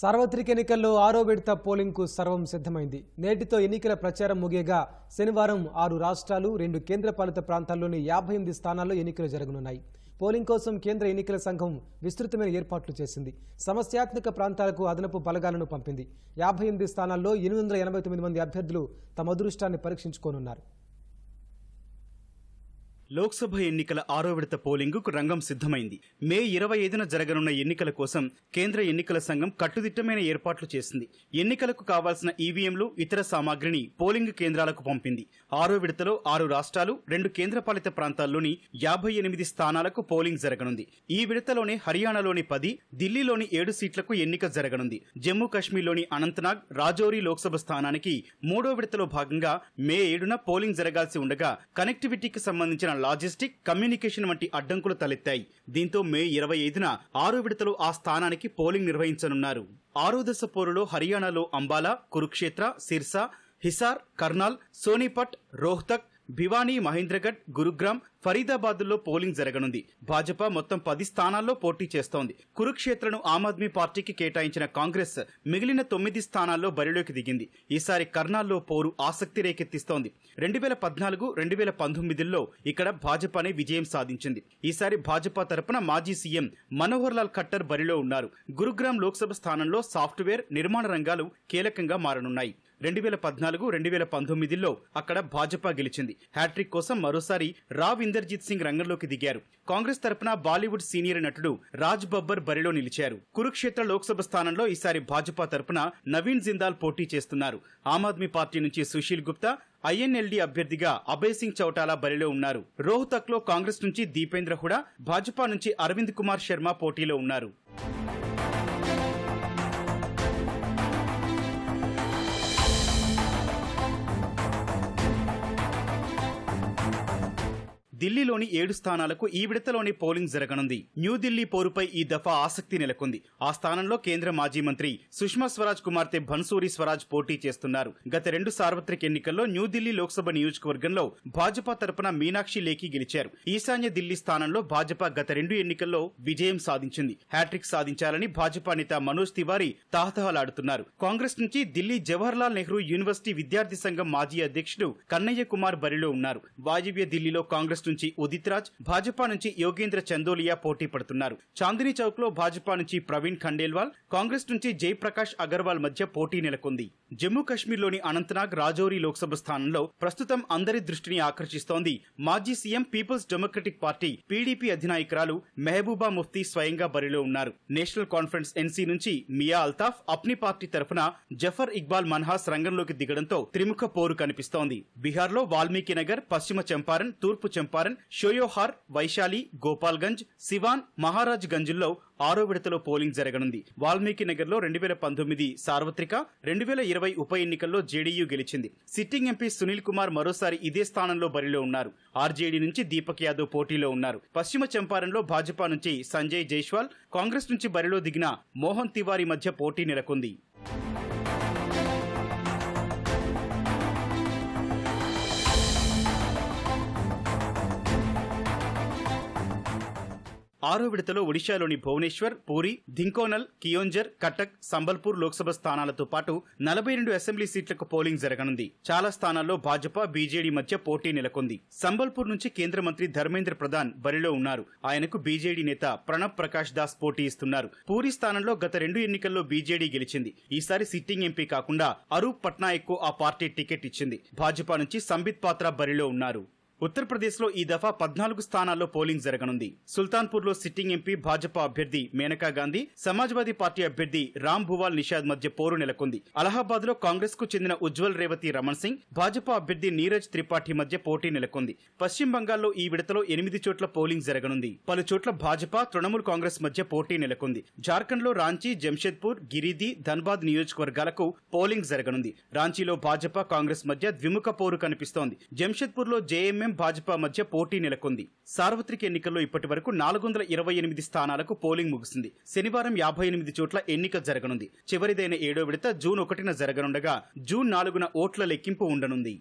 సార్వత్రిక ఎన్నికల్లో ఆరో విడత పోలింగ్కు సర్వం సిద్ధమైంది. నేటితో ఎన్నికల ప్రచారం ముగియగా శనివారం ఆరు రాష్ట్రాలు రెండు కేంద్రపాలిత ప్రాంతాల్లోని యాభై ఎనిమిది స్థానాల్లో ఎన్నికలు జరగనున్నాయి. పోలింగ్ కోసం కేంద్ర ఎన్నికల సంఘం విస్తృతమైన ఏర్పాట్లు చేసింది. సమస్యాత్మక ప్రాంతాలకు అదనపు బలగాలను పంపింది. యాభై ఎనిమిది స్థానాల్లో ఎనిమిది వందల ఎనభై తొమ్మిది మంది అభ్యర్థులు తమ అదృష్టాన్ని పరీక్షించుకోనున్నారు. లోక్సభ ఎన్నికల ఆరో విడత పోలింగుకు రంగం సిద్ధమైంది. మే ఇరవై ఐదున జరగనున్న ఎన్నికల కోసం కేంద్ర ఎన్నికల సంఘం కట్టుదిట్టమైన ఏర్పాట్లు చేసింది. ఎన్నికలకు కావాల్సిన ఈవీఎంలు ఇతర సామాగ్రిని పోలింగ్ కేంద్రాలకు పంపింది. ఆరో విడతలో ఆరు రాష్ట్రాలు రెండు కేంద్రపాలిత ప్రాంతాల్లోని యాభై ఎనిమిది స్థానాలకు పోలింగ్ జరగనుంది. ఈ విడతలోనే హర్యానాలోని పది ఢిల్లీలోని ఏడు సీట్లకు ఎన్నిక జరగనుంది. జమ్మూ కాశ్మీర్లోని అనంతనాగ్ రాజౌరి లోక్సభ స్థానానికి మూడో విడతలో భాగంగా మే ఏడున పోలింగ్ జరగాల్సి ఉండగా కనెక్టివిటీకి సంబంధించిన లాజిస్టిక్ కమ్యూనికేషన్ వంటి అడ్డంకులు తలెత్తాయి. దీంతో మే ఇరవై ఐదున ఆరో విడతలో ఆ స్థానానికి పోలింగ్ నిర్వహించనున్నారు. ఆరో దశ పోరులో హర్యానాలో అంబాలా కురుక్షేత్ర సిర్సా హిసార్ కర్నాల్ సోనిపట్ రోహ్తక్ భివానీ మహేంద్రగఢ్ గురుగ్రామ్ ఫరీదాబాద్లో పోలింగ్ జరగనుంది. భాజపా మొత్తం పది స్థానాల్లో పోటీ చేస్తోంది. కురుక్షేత్రను ఆమ్ ఆద్మీ పార్టీకి కేటాయించిన కాంగ్రెస్ మిగిలిన తొమ్మిది స్థానాల్లో బరిలోకి దిగింది. ఈసారి కర్నాల్లో పోరు ఆసక్తి రేకెత్తిస్తోంది. రెండు వేల పద్నాలుగు రెండు వేల పంతొమ్మిదిలో ఇక్కడ భాజపానే విజయం సాధించింది. ఈసారి భాజపా తరపున మాజీ సీఎం మనోహర్ లాల్ ఖట్టర్ బరిలో ఉన్నారు. గురుగ్రామ్ లోక్సభ స్థానంలో సాఫ్ట్వేర్ నిర్మాణ రంగాలు కీలకంగా మారనున్నాయి. రెండు వేల పద్నాలుగు రెండు వేల పంతొమ్మిదిలో అక్కడ భాజపా గెలిచింది. హ్యాట్రిక్ కోసం మరోసారి రావ్ ఇందర్జీత్ సింగ్ రంగంలోకి దిగారు. కాంగ్రెస్ తరపున బాలీవుడ్ సీనియర్ నటుడు రాజ్ బబ్బర్ బరిలో నిలిచారు. కురుక్షేత్ర లోక్సభ స్థానంలో ఈసారి భాజపా తరపున నవీన్ జిందాల్ పోటీ చేస్తున్నారు. ఆమ్ ఆద్మీ పార్టీ నుంచి సుశీల్ గుప్తా ఐఎన్ఎల్డి అభ్యర్థిగా అభయ్ సింగ్ చౌటాలా బరిలో ఉన్నారు. రోహ్తక్లో కాంగ్రెస్ నుంచి దీపేంద్ర హుడా భాజపా నుంచి అరవింద్ కుమార్ శర్మ పోటీలో ఉన్నారు. ఢిల్లీలోని ఏడు స్థానాలకు ఈ విడతలోని పోలింగ్ జరగనుంది. న్యూఢిల్లీ పోరుపై ఈ దఫా ఆసక్తి నెలకొంది. ఆ స్థానంలో కేంద్ర మాజీ మంత్రి సుష్మా స్వరాజ్ కుమార్తె భన్సూరి స్వరాజ్ పోటీ చేస్తున్నారు. గత రెండు సార్వత్రిక ఎన్నికల్లో న్యూఢిల్లీ లోక్సభ నియోజకవర్గంలో భాజపా తరపున మీనాక్షి లేఖి గెలిచారు. ఈశాన్య ఢిల్లీ స్థానంలో భాజపా గత రెండు ఎన్నికల్లో విజయం సాధించింది. హ్యాట్రిక్ సాధించాలని భాజపా నేత మనోజ్ తివారీ తాహతహలాడుతున్నారు. కాంగ్రెస్ నుంచి ఢిల్లీ జవహర్లాల్ నెహ్రూ యూనివర్సిటీ విద్యార్థి సంఘం మాజీ అధ్యక్షుడు కన్నయ్య కుమార్ బరిలో ఉన్నారు. వాయువ్య ఢిల్లీలో కాంగ్రెస్ నుంచి ఉదిత్ రాజ్ భాజపా నుంచి యోగేంద్ర చందోలియా పోటీ పడుతున్నారు. చాందినీ చౌక్లో భాజపా నుంచి ప్రవీణ్ ఖండేల్వాల్ కాంగ్రెస్ నుంచి జయప్రకాష్ అగర్వాల్ మధ్య పోటీ నెలకొంది. జమ్మూ కాశ్మీర్లోని అనంతనాగ్ రాజౌరి లోక్సభ స్థానంలో ప్రస్తుతం అందరి దృష్టిని ఆకర్షిస్తోంది. మాజీ CM peoples democratic party PDP అధినాయకురాలు Mehbooba Mufti స్వయంగా బరిలో ఉన్నారు. నేషనల్ కాన్ఫరెన్స్ ఎన్సీ నుంచి మియా అల్తాఫ్ అప్ని పార్టీ తరఫున జఫర్ ఇక్బాల్ మన్హాస్ రంగంలోకి దిగడంతో త్రిముఖ పోరు కనిపిస్తోంది. బీహార్లో వాల్మీకి నగర్ పశ్చిమ చంపారన్ తూర్పు చంపారన్ షోయోహార్ వైశాలి గోపాల్గంజ్ సివాన్ మహారాజ్ గంజ్లో ఆరో విడతలో పోలింగ్ జరగనుంది. వాల్మీకి నగర్లో రెండు వేల పంతొమ్మిది సార్వత్రిక రెండు వేల ఇరవై ఉప ఎన్నికల్లో జేడీయూ గెలిచింది. సిట్టింగ్ ఎంపీ సునీల్ కుమార్ మరోసారి ఇదే స్థానంలో బరిలో ఉన్నారు. ఆర్జేడీ నుంచి దీపక్ యాదవ్ పోటీలో ఉన్నారు. పశ్చిమ చంపారణ్లో భాజపా నుంచి సంజయ్ జైష్వాల్ కాంగ్రెస్ నుంచి బరిలో దిగిన మోహన్ తివారీ మధ్య పోటీ నెలకొంది. ఆరో విడతలో ఒడిశాలోని భువనేశ్వర్ పూరి ధింకోనల్ కియోంజర్ కటక్ సంబల్పూర్ లోక్సభ స్థానాలతో పాటు నలభై రెండు అసెంబ్లీ సీట్లకు పోలింగ్ జరగనుంది. చాలా స్థానాల్లో భాజపా బీజేడీ మధ్య పోటీ నెలకొంది. సంబల్పూర్ నుంచి కేంద్ర మంత్రి ధర్మేంద్ర ప్రధాన్ బరిలో ఉన్నారు. ఆయనకు బీజేడీ నేత ప్రణబ్ ప్రకాష్ దాస్ పోటీ ఇస్తున్నారు. పూరి స్థానంలో గత రెండు ఎన్నికల్లో బీజేడీ గెలిచింది. ఈసారి సిట్టింగ్ ఎంపీ కాకుండా అరూప్ పట్నాయక్కు ఆ పార్టీ టికెట్ ఇచ్చింది. భాజపా నుంచి సంబిత్ పాత్ర బరిలో ఉన్నారు. ఉత్తరప్రదేశ్లో ఈ దఫా పద్నాలుగు స్థానాల్లో పోలింగ్ జరగనుంది. సుల్తాన్పూర్లో సిట్టింగ్ ఎంపీ భాజపా అభ్యర్థి మేనకా గాంధీ సమాజ్వాదీ పార్టీ అభ్యర్థి రామ్ భువాల్ నిషాద్ మధ్య పోరు నెలకొంది. అలహాబాద్లో కాంగ్రెస్కు చెందిన ఉజ్వల్ రేవతి రమణ్ సింగ్ భాజపా అభ్యర్థి నీరజ్ త్రిపాఠి మధ్య పోటీ నెలకొంది. పశ్చిమ బంగాల్లో ఈ విడతలో ఎనిమిది చోట్ల పోలింగ్ జరగనుంది. పలు చోట్ల భాజపా తృణమూల్ కాంగ్రెస్ మధ్య పోటీ నెలకొంది. జార్ఖండ్లో రాంచీ జంషెద్పూర్ గిరిది ధన్బాద్ నియోజకవర్గాలకు పోలింగ్ జరగనుంది. రాంచీలో భాజపా కాంగ్రెస్ మధ్య ద్విముఖ పోరు కనిపిస్తోంది. జంషెద్పూర్లో జేఎంఎం భాజపా మధ్య పోటీ నెలకొంది. సార్వత్రిక ఎన్నికల్లో ఇప్పటి వరకు నాలుగు వందల ఇరవై ఎనిమిది స్థానాలకు పోలింగ్ ముగిసింది. శనివారం యాభై ఎనిమిది చోట్ల ఎన్నిక జరగనుంది. చివరిదైన ఏడో విడత జూన్ ఒకటిన జరగనుండగా జూన్ నాలుగున ఓట్ల లెక్కింపు ఉండనుంది.